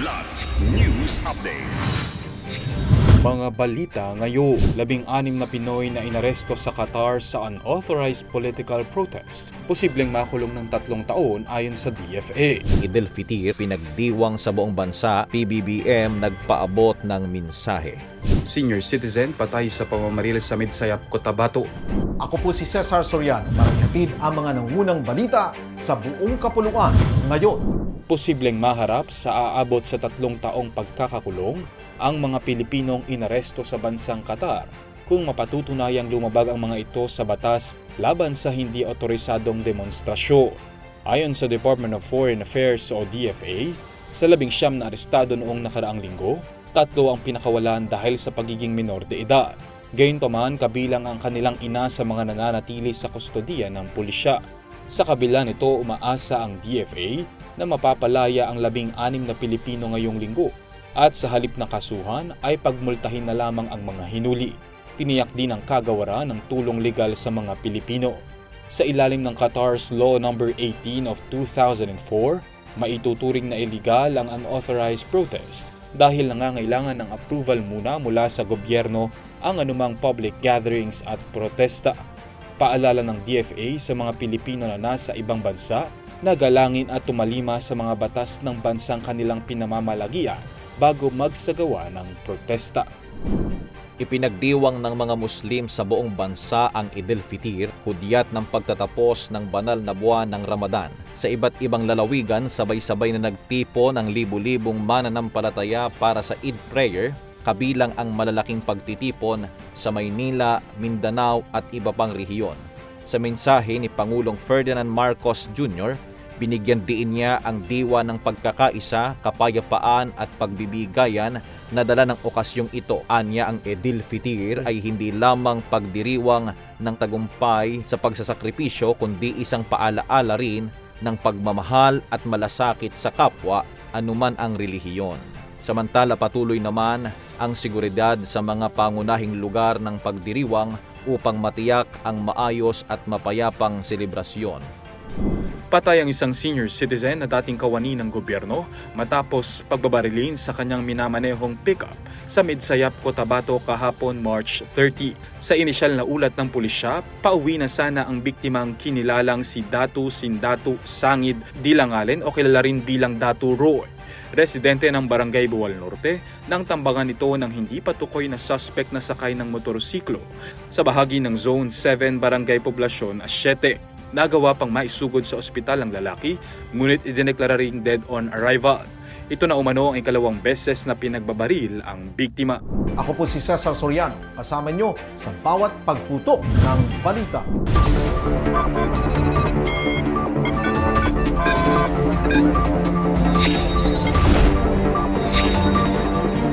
Kidlat News Updates. Mga balita ngayon, labing-anim na Pinoy na inaresto sa Qatar sa unauthorized political protests. Posibleng makulong ng tatlong taon ayon sa DFA. Idel Fitir pinagdiwang sa buong bansa, PBBM nagpaabot ng mensahe. Senior citizen patay sa pamamaril sa Midsayap, Cotabato. Ako po si Cesar Soriano para ang mga nangunang balita sa buong kapuluan ngayon. Posibleng maharap sa aabot sa tatlong taong pagkakakulong ang mga Pilipinong inaresto sa bansang Qatar kung mapatutunayang lumabag ang mga ito sa batas laban sa hindi otorisadong demonstrasyon. Ayon sa Department of Foreign Affairs o DFA, sa labing siyam na arestado noong nakaraang linggo, tatlo ang pinakawalan dahil sa pagiging minor de edad. Gayunpaman kabilang ang kanilang ina sa mga nananatili sa kustodiya ng pulisya. Sa kabila nito, umaasa ang DFA na mapapalaya ang labing anim na Pilipino ngayong linggo at sa halip na kasuhan ay pagmultahin na lamang ang mga hinuli. Tiniyak din ang kagawaran ng tulong legal sa mga Pilipino. Sa ilalim ng Qatar's Law No. 18 of 2004, maituturing na iligal ang unauthorized protest dahil nangangailangan ng approval muna mula sa gobyerno ang anumang public gatherings at protesta. Paalala ng DFA sa mga Pilipino na nasa ibang bansa na galangin at tumalima sa mga batas ng bansang kanilang pinamamalagian bago magsagawa ng protesta. Ipinagdiwang ng mga Muslim sa buong bansa ang Idel Fitir, hudyat ng pagtatapos ng banal na buwan ng Ramadan. Sa iba't ibang lalawigan, sabay-sabay na nagtipo ng libu-libong mananampalataya para sa Eid prayer, kabilang ang malalaking pagtitipon sa Maynila, Mindanao at iba pang rehiyon. Sa mensahe ni Pangulong Ferdinand Marcos Jr., binigyan diin niya ang diwa ng pagkakaisa, kapayapaan at pagbibigayan na dala ng okasyong ito. Anya ang Edil Fitir ay hindi lamang pagdiriwang ng tagumpay sa pagsasakripisyo kundi isang paalaala rin ng pagmamahal at malasakit sa kapwa anuman ang relihiyon. Samantala patuloy naman ang seguridad sa mga pangunahing lugar ng pagdiriwang upang matiyak ang maayos at mapayapang selebrasyon. Patay ang isang senior citizen na dating kawani ng gobyerno matapos pagbabarilin sa kanyang minamanehong pickup sa Midsayap, Cotabato kahapon March 30. Sa inisyal na ulat ng pulisya, pauwi na sana ang biktimang kinilalang si Datu Sindatu Sangid Dilangalen o kilala rin bilang Datu Roy. Residente ng Barangay Buwal Norte nang tambangan nito ng hindi patukoy na suspect na sakay ng motorsiklo sa bahagi ng Zone 7 Barangay Poblasyon Asyete. Nagawa pang maisugod sa ospital ang lalaki, ngunit idineklara ring dead on arrival. Ito na umano ang ikalawang beses na pinagbabaril ang biktima. Ako po si Cesar Soriano, kasama nyo sa bawat pagputok ng balita.